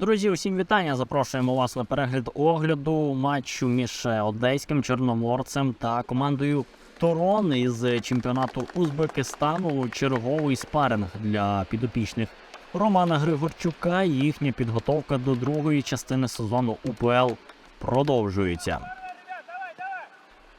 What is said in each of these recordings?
Друзі, усім вітання. Запрошуємо вас на перегляд огляду матчу між е, одеським чорноморцем та командою Торон із чемпіонату Узбекистану. Черговий спаринг для підопічних Романа Григорчука. Їхня підготовка до другої частини сезону УПЛ продовжується.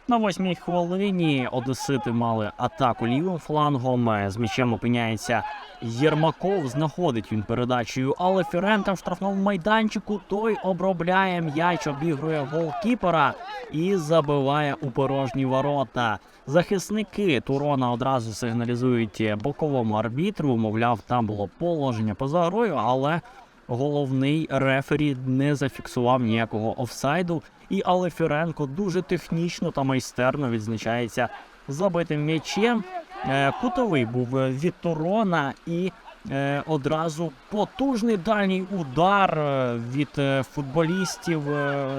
На восьмій хвилині одесити мали атаку лівим флангом. З м'ячем опиняється Єрмаков. Знаходить він передачею, але Фіренка в штрафному майданчику. Той обробляє м'яч, обігрує голкіпера і забиває у порожні ворота. Захисники Турона одразу сигналізують боковому арбітру. Мовляв, там було положення поза грою, але головний рефері не зафіксував ніякого офсайду. І Алефіренко дуже технічно та майстерно відзначається забитим м'ячем. Е, Кутовий був від Турона і е, одразу потужний дальній удар е, від футболістів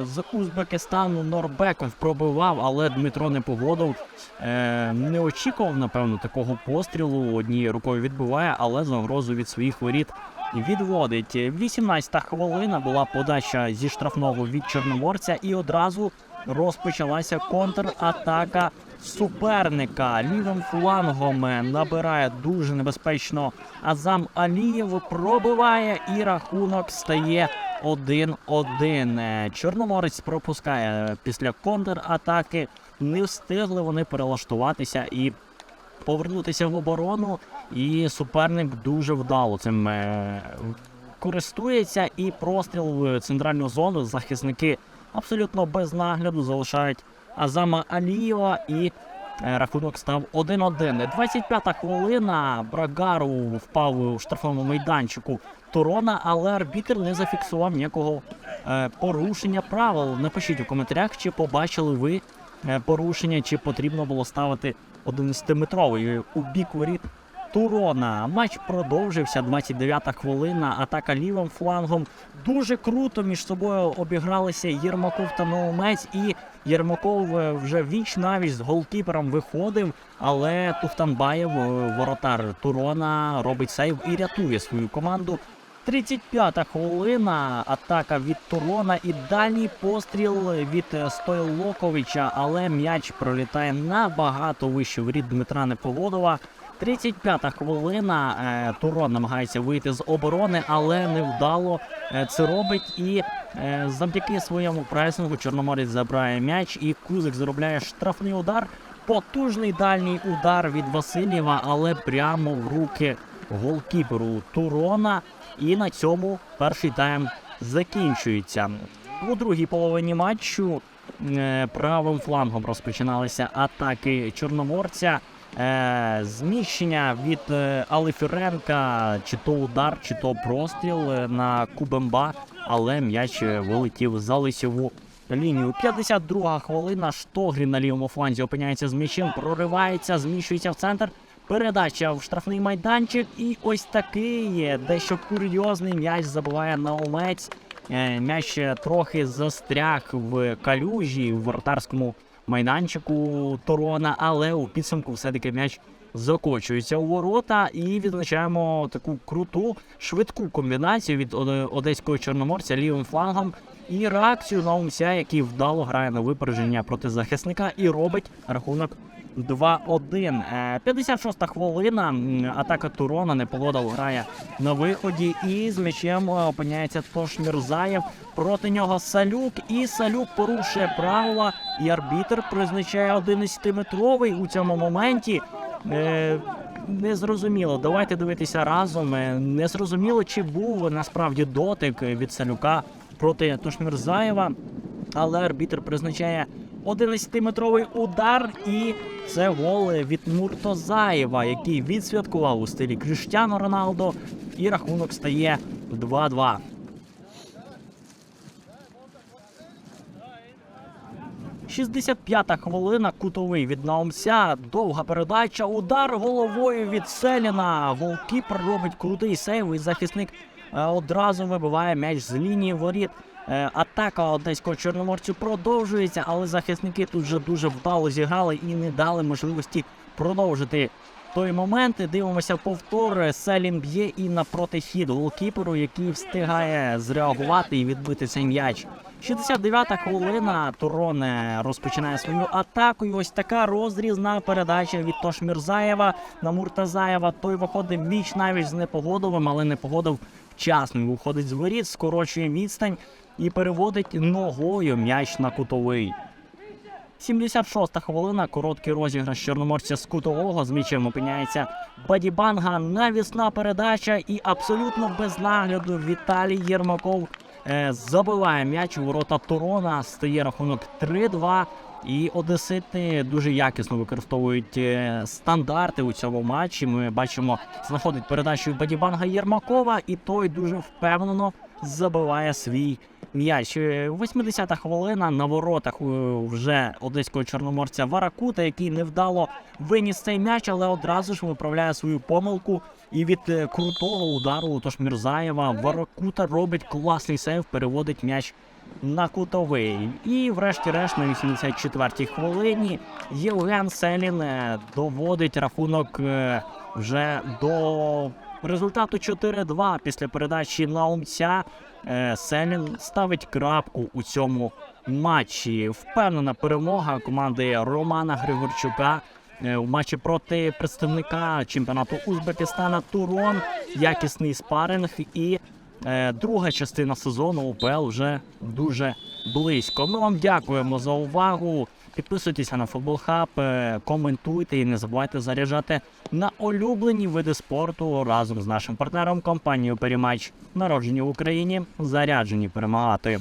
з Узбекистану. Норбеков пробивав, але Дмитро Непогодов е, не очікував, напевно, такого пострілу. Однією рукою відбиває, але загрозу від своїх воріт відводить. 18-та хвилина була подача зі штрафного від чорноморця, і одразу розпочалася контратака суперника. Лівим флангом набирає дуже небезпечно. Азам Алієв пробиває і рахунок стає 1-1. Чорноморець пропускає після контратаки. Не встигли вони перелаштуватися і повернутися в оборону. І суперник дуже вдало цим е, користується. І простріл в центральну зону захисники абсолютно без нагляду залишають Азама Алієва і. е, Рахунок став 1-1. 25-та хвилина. Брагару впав у штрафному майданчику Турона, але арбітр не зафіксував ніякого е, порушення правил. Напишіть у коментарях, чи побачили ви порушення, чи потрібно було ставити 11-метровий у бік воріт Турона. Матч продовжився. 29-та хвилина. Атака лівим флангом. Дуже круто між собою обігралися Єрмаков та Новомець. І Єрмаков е, вже віч навіть з голкіпером виходив. Але Тухтанбаєв, е, воротар Турона, робить сейв і рятує свою команду. 35-та хвилина. Атака від Турона і дальній постріл від е, Стойлоковича, але м'яч пролітає набагато вище воріт Дмитра Непогодова. 35-та хвилина. Е, Турон намагається вийти з оборони, але невдало е, це робить. І завдяки своєму пресингу Чорноморець забирає м'яч, і Кузик заробляє штрафний удар. Потужний дальній удар від Васильєва, але прямо в руки голкіперу Турона. І на цьому перший тайм закінчується. У другій половині матчу е, правим флангом розпочиналися атаки чорноморця. Е, зміщення від е, Алифіренка, чи то удар, чи то простріл на Кубемба, але м'яч вилетів за лисіву лінію. 52 хвилина. Штогрі на лівому фланзі опиняється з м'ячем, проривається, зміщується в центр. Передача в штрафний майданчик, і ось такий дещо курйозний м'яч забиває Наумець. Е, М'яч трохи застряг в калюжі в вратарському майданчику Торона, але у підсумку все-таки м'яч закочується у ворота. І відзначаємо таку круту швидку комбінацію від одеського чорноморця лівим флангом і реакцію на Умся, який вдало грає на випередження проти захисника і робить рахунок 2-1. Е, 56-та хвилина. Атака Турона. Непогода грає на виході. І з м'ячем е, опиняється Тош Мірзаєв. Проти нього Салюк. І Салюк порушує правила. І арбітр призначає 11-метровий у цьому моменті. Е, Незрозуміло, давайте дивитися разом. Е, Незрозуміло, чи був насправді дотик від Салюка проти Тошмірзаєва, але арбітр призначає 11-метровий удар, і це гол від Муртозаєва, який відсвяткував у стилі Кріштіану Роналдо, і рахунок стає 2-2. «65-та хвилина, кутовий від Наумся, довга передача, удар головою від Селіна. Голкіпер робить крутий сейв, і захисник одразу вибиває м'яч з лінії воріт. Е, Атака одеського чорноморцю продовжується, але захисники тут вже дуже вдало зіграли і не дали можливості продовжити той момент. Дивимося повтор. Селін б'є і напроти хід голкіперу, який встигає зреагувати і відбити цей м'яч. 69-та хвилина. Турон е, розпочинає свою атаку. І ось така розрізна передача від Тош Мірзаєва на Муртазаєва. Той виходить віч навіть з непогодовим, але непогодов вчасно. Виходить з воріт, скорочує відстань і переводить ногою м'яч на кутовий. 76-та хвилина, короткий розіграш чорноморця з кутового. З м'ячем опиняється Бадібанга. Навісна передача і абсолютно без нагляду Віталій Єрмаков е, забиває м'яч у ворота Турона. Стає рахунок 3-2. І одесити дуже якісно використовують е, стандарти у цьому матчі. Ми бачимо, знаходить передачу Бадібанга Єрмакова, і той дуже впевнено забиває свій м'яч. Е, 80-та хвилина на воротах е, вже одеського чорноморця Варакута, який невдало виніс цей м'яч, але одразу ж виправляє свою помилку. І від е, крутого удару тож Мірзаєва Варакута робить класний сейв, переводить м'яч на кутовий. І врешті-решт на 84-й хвилині Євген Селін е, доводить рахунок е, вже до результату 4-2 після передачі Наумця. Е, Селін ставить крапку у цьому матчі. Впевнена перемога команди Романа Григорчука. У матчі проти представника чемпіонату Узбекистана Турон. Якісний спаринг і друга частина сезону УПЛ вже дуже близько. Ми вам дякуємо за увагу. Підписуйтеся на Футбол Хаб, е, коментуйте і не забувайте заряджати на улюблені види спорту разом з нашим партнером компанією Перемач, народжені в Україні, заряджені перемагати.